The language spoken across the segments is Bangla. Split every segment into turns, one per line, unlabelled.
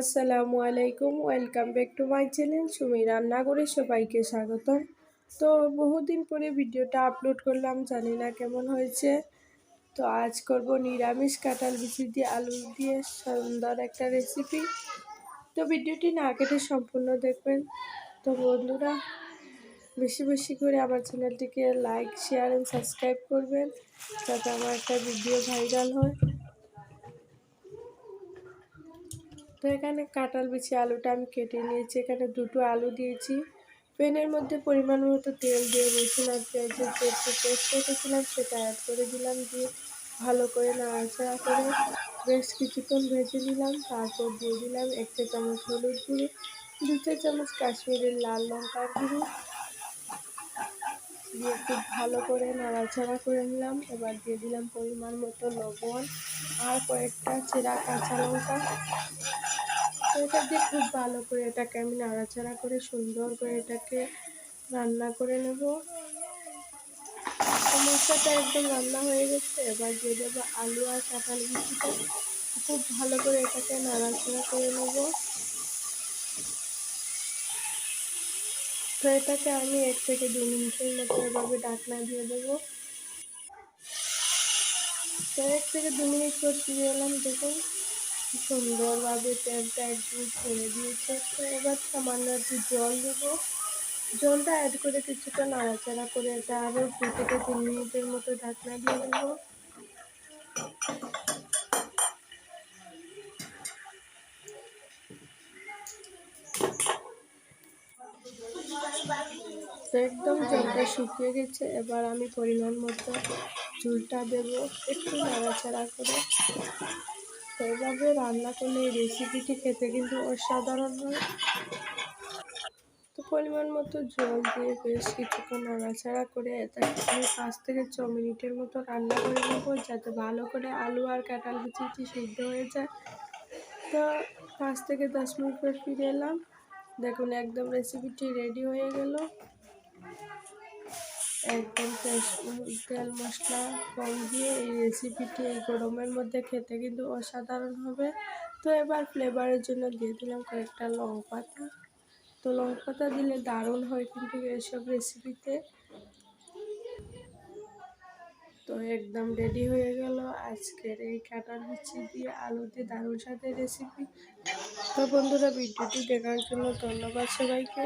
আসসালামু আলাইকুম, welcome back to my channel Sumi রান্নাঘরে সবাইকে স্বাগতম। তো বহুদিন পরে ভিডিওটা আপলোড করলাম, জানি না কেমন হয়েছে। তো আজ করব নিরামিষ কাঁঠাল বিচি দিয়ে আলু দিয়ে সুন্দর একটা রেসিপি তো ভিডিওটি না কেটে সম্পূর্ণ দেখবেন। তো বন্ধুরা, বেশি বেশি করে আমার চ্যানেলটিকে লাইক শেয়ার অ্যান্ড সাবস্ক্রাইব করবেন, যাতে আমার একটা ভিডিও ভাইরাল হয়। তো এখানে কাঁঠাল বিছি আলুটা আমি কেটে নিয়েছি। এখানে দুটো আলু দিয়েছি। প্যানের মধ্যে পরিমাণ মতো তেল দিয়ে রসুন আর পেঁয়াজের যে পেস্ট রেখেছিলাম সেটা অ্যাড করে দিলাম দিয়ে ভালো করে নাড়াচাড়া করে বেশ কিছুক্ষণ ভেজে নিলাম। তারপর দিয়ে দিলাম এক চা চামচ হলুদ গুঁড়ো, দু চা চামচ কাশ্মীরের লাল লঙ্কার গুঁড়ো। দিয়ে খুব ভালো করে নাড়াচাড়া করে নিলাম। এবার দিয়ে দিলাম পরিমাণ মতো লবণ আর কয়েকটা চেরা কাঁচা লঙ্কা। এটা দিয়ে খুব ভালো করে এটাকে আমি নাড়াচাড়া করে, সুন্দর করে এটাকে রান্না করে নেব। মশলাটা একদম রান্না হয়ে গেছে। এবার দিয়ে দেবো আলু আর কাঁঠাল বিচিটা খুব ভালো করে এটাকে নাড়াচাড়া করে নেব। তো এটাকে আমি এক থেকে দু মিনিটের মতো এভাবে ডাকনা দিয়ে দেবো। তো এক থেকে দু মিনিট পর ফিরে এলাম, দেখুন। সুন্দরভাবে তেলটা একদম ছেড়ে দিয়েছে। তো এবার সামান্য একটু জল দেবো। জলটা অ্যাড করে কিছুটা নাড়াচাড়া করে এটা আরও দু থেকে তিন মিনিটের মতো ঢাকনা দিয়ে দেবো। একদম জলটা শুকিয়ে গেছে। এবার আমি পরিমাণ মতো চুলটা দেবো। একটু নাড়াচাড়া করে। তো এভাবে রান্না করলে এই রেসিপিটি খেতে কিন্তু অসাধারণ হয়। তো পরিমাণ মতো জল দিয়ে বেশ কিছুক্ষণ নাড়াচাড়া করে এটাকে আমি পাঁচ থেকে ছ মিনিটের মতো রান্না করে নেব, যাতে ভালো করে আলু আর কাঁঠাল বিচিটি সিদ্ধ হয়ে যায়। তো পাঁচ থেকে দশ মিনিট পর ফিরে এলাম। দেখুন, একদম রেসিপিটি রেডি হয়ে গেল। একদম তেল মশলা কম দিয়ে এই রেসিপিটি এই গরমের মধ্যে খেতে কিন্তু অসাধারণ হবে তো এবার ফ্লেভারের জন্য দিয়ে দিলাম কয়েকটা লং পাতা তো লং পাতা দিলে দারুণ হয় কিন্তু এসব রেসিপিতে তো একদম রেডি হয়ে গেল আজকের এই কাটার বিচি দিয়ে আলু দারুণ সাথে রেসিপি তো বন্ধুরা ভিডিওটি দেখার জন্য ধন্যবাদ সবাইকে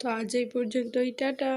তো আজ এই পর্যন্তই টাটা